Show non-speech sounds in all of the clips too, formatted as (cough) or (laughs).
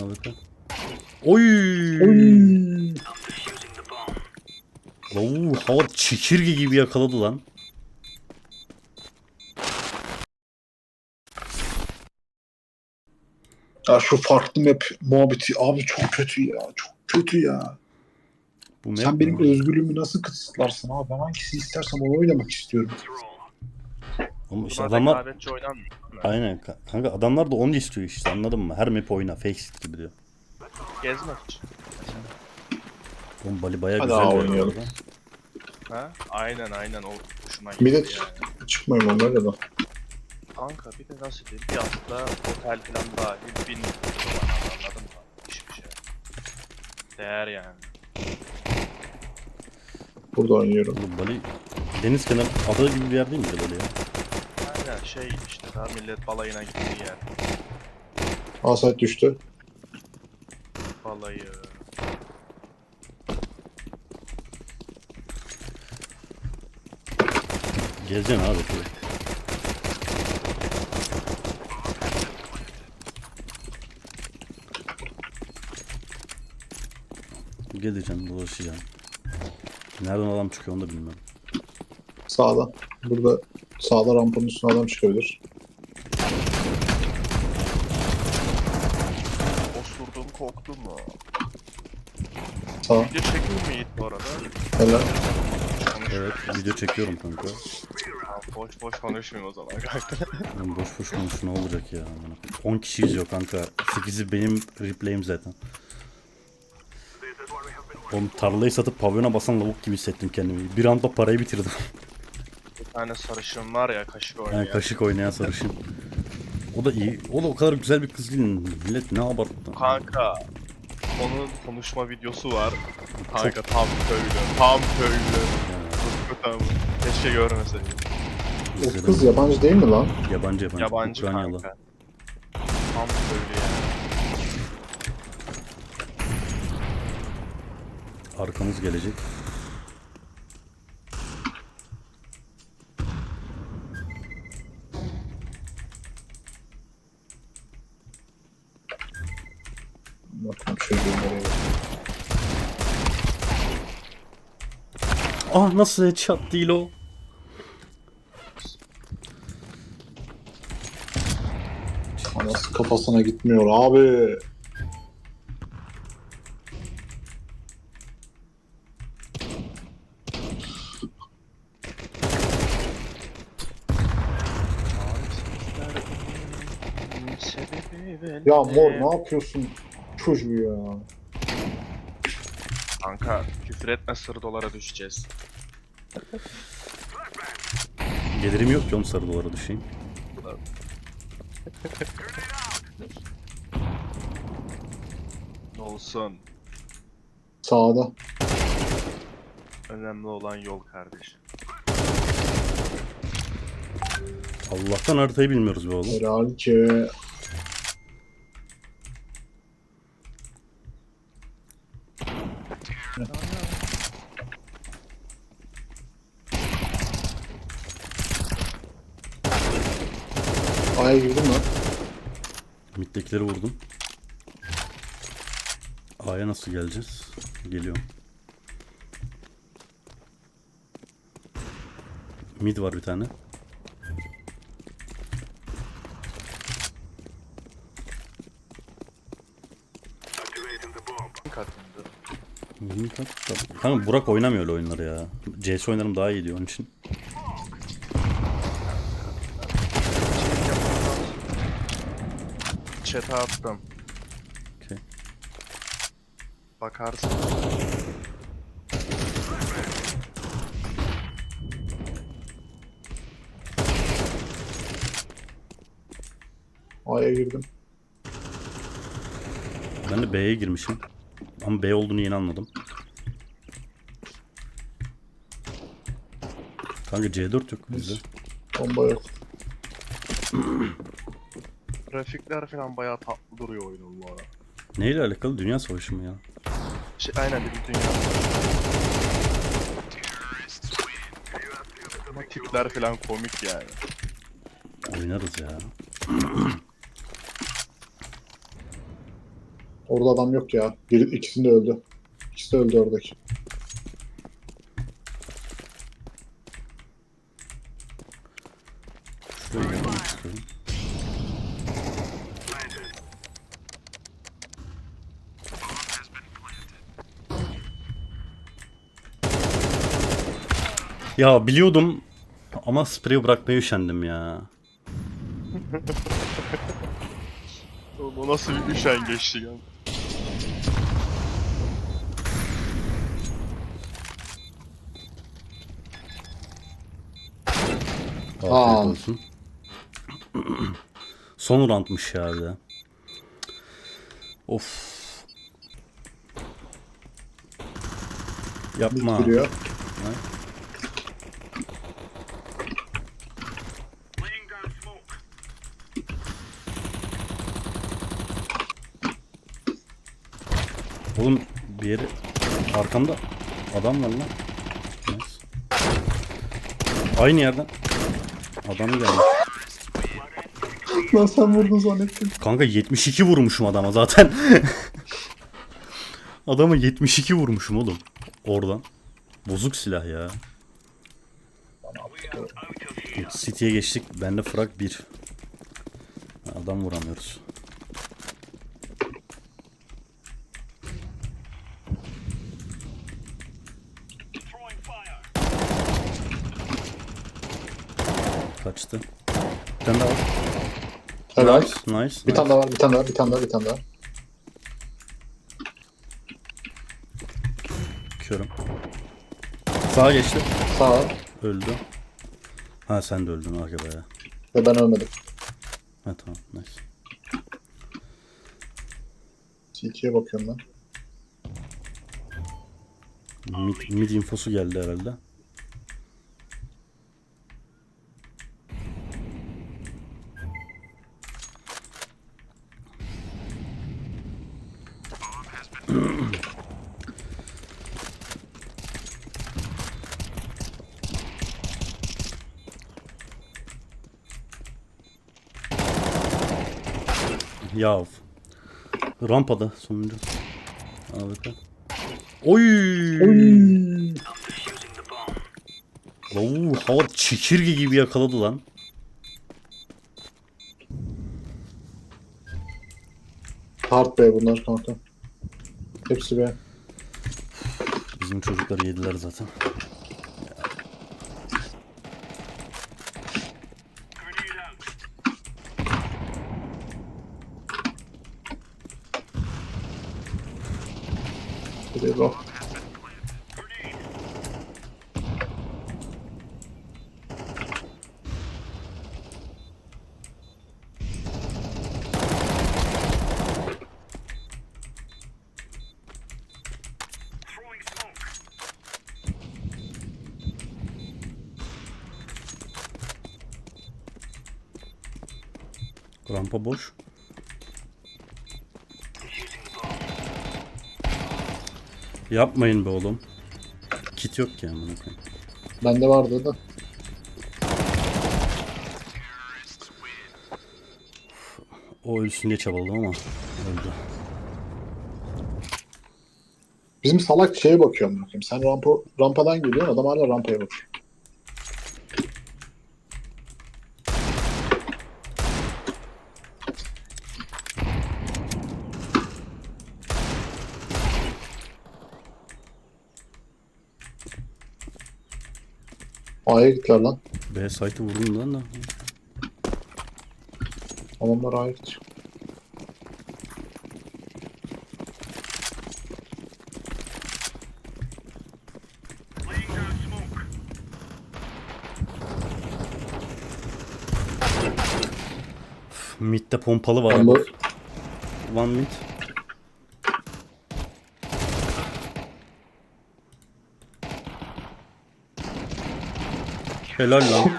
AWP. Oy! Oy. Oo, hava çekirge gibi yakaladı lan. Ya şu farklı map muhabbeti abi çok kötü ya. Çok kötü ya. Bu Sen benim mi? özgürlüğümü nasıl kısıtlarsın abi? Ben hangisi istersem onu oynamak istiyorum. Oğlum işte Bunlar adamlar rekabetçi oynanmıyor. aynen ka- kanka adamlar da onu istiyor işte anladın mı? Her map oyna fake sit gibi diyor. Gezmek için. Oğlum Bali bayağı Hadi güzel abi bir bu oynayalım. Ha? Aynen aynen o hoşuma gitti Millet yani. çıkmayın onlarla da. Kanka bir de nasıl diyeyim bir hafta otel falan dahil bin dolar anladın mı? Hiçbir şey. Değer yani. Burada oynuyorum. Oğlum Bali deniz kenarı ada gibi bir yer değil mi Bali ya? Aynen şey işte daha millet balayına gittiği yer. Asayt düştü. Balayı. Gezeceksin abi. şöyle. Gezeceğim, dolaşacağım. Nereden adam çıkıyor onu da bilmiyorum. Sağda. Burada sağda rampanın üstüne adam çıkabilir. Osurdum koktu mu? Sağ. Video çekiyor mu Yiğit bu arada? Helal. Evet, video çekiyorum kanka. Tamam, Boş boş konuşmayayım o zaman kanka. (laughs) Oğlum boş boş konuş ne olacak ya. amına koyayım. 10 kişi izliyor kanka. 8'i benim replay'im zaten. Oğlum tarlayı satıp pavyona basan lavuk gibi hissettim kendimi. Bir anda parayı bitirdim. (laughs) Tane sarışın var ya kaşık oynayan. Yani kaşık oynayan sarışın. O da iyi. O da o kadar güzel bir kız değil. Millet ne abarttı. Kanka onun konuşma videosu var. Kanka tam köylü. Tam köylü. Tam. Keşke görmeseydim. O kız yabancı değil mi lan? Yabancı yabancı. Yabancı Ukraynalı. kanka. Tam köylü yani. Arkamız gelecek. Bakalım şöyle nereye. Ah nasıl headshot değil o? Anası kafasına gitmiyor abi. Ya mor ne yapıyorsun çocuğu ya? Kanka küfür etme sır dolara düşeceğiz. Gelirim yok ki oğlum sarı dolara düşeyim. Olsun. Sağda. Önemli olan yol kardeşim. Allah'tan haritayı bilmiyoruz be oğlum. Helal ki. A'ya girdim lan. Mid'dekileri vurdum. A'ya nasıl geleceğiz? Geliyorum. Mid var bir tane. Kat- Kanka Burak oynamıyor öyle oyunları ya. CS oynarım daha iyi diyor onun için. Chat'e attım. Okey. Bakarsın. A'ya girdim. Ben de B'ye girmişim. Ama B olduğunu yeni anladım. Kanka C4 yok bizde. Bomba yok. (clears throat) Grafikler falan bayağı tatlı duruyor oyunun bu ara. Neyle alakalı? Dünya savaşı mı ya? Şey, aynen bir dünya. Ama tipler falan komik yani. Oynarız ya. (clears throat) Orada adam yok ya. Bir, ikisi de öldü. İkisi de öldü oradaki. Şuraya gelmek istiyorum. Ya biliyordum ama spreyi bırakmaya üşendim ya. Oğlum o nasıl bir üşengeçlik ya. Afiyet Aa. olsun. Son roundmuş ya bir de. Of. Yapma. Giriyor. Oğlum bir yeri arkamda adam var lan. Aynı yerden. Adam gelmiş. Lan sen vurdun zannettim. Kanka 72 vurmuşum adama zaten. (laughs) Adama 72 vurmuşum oğlum. Oradan. Bozuk silah ya. City'ye geçtik. Bende frag 1. Adam vuramıyoruz. Kaçtı. Bir tane daha var. Helal. Nice, nice. Bir tane daha var, bir tane daha, bir tane daha, bir tane daha. Körüm. Sağa geçti. Sağ Öldü. Ha sen de öldün arkada ya. ve ben ölmedim. Ha tamam nice. CT'ye bakıyorum ben. Mid, mid infosu geldi herhalde. (clears throat) Ya rampada sonuncu. AWP. Oy! Oy. Oo, hava çekirge gibi yakaladı lan. Hard be bunlar kanka. Hepsi be. Bizim çocuklar yediler zaten. Bir de Rampa boş. Yapmayın be oğlum. Kit yok ki amına koyayım. Bende vardı da. O ölsün diye çabaladım ama öldü. Bizim salak şeye bakıyorum bakayım. Sen rampa, rampadan geliyorsun adam hala rampaya bakıyor. A'ya gittiler lan. B site'ı vurdum lan da. Adamlar A'ya gitti. Mid'de pompalı var. Ama abi. One mid. Helal lan.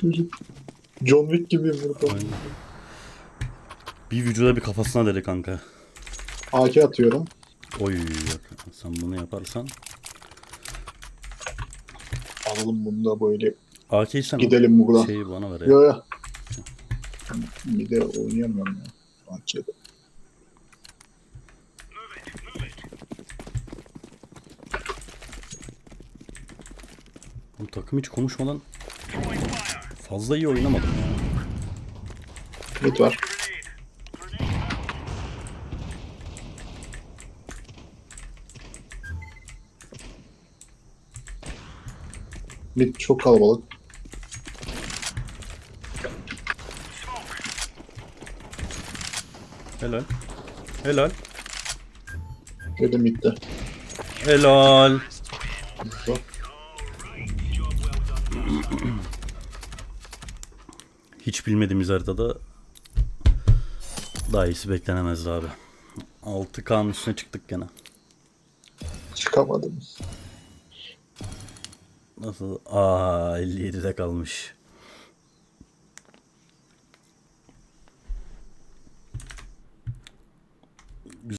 çocuk John Wick gibi burada. Aynen. Bir vücuda bir kafasına deli kanka. AK atıyorum. Oy yok. Sen bunu yaparsan. Alalım bunu da böyle AK'yi sen gidelim buradan. şeyi bana ver ya. Yo yo. Bir de oynayamıyorum ya. Bahçede. Takım hiç konuşmadan fazla iyi oynamadım ya. Mid var. Mid çok kalabalık. Helal. Helal. Ve de midde. Helal. Hiç bilmediğimiz haritada daha iyisi beklenemezdi abi. 6K'nın üstüne çıktık gene. Çıkamadım. Nasıl? Aa 57'de kalmış.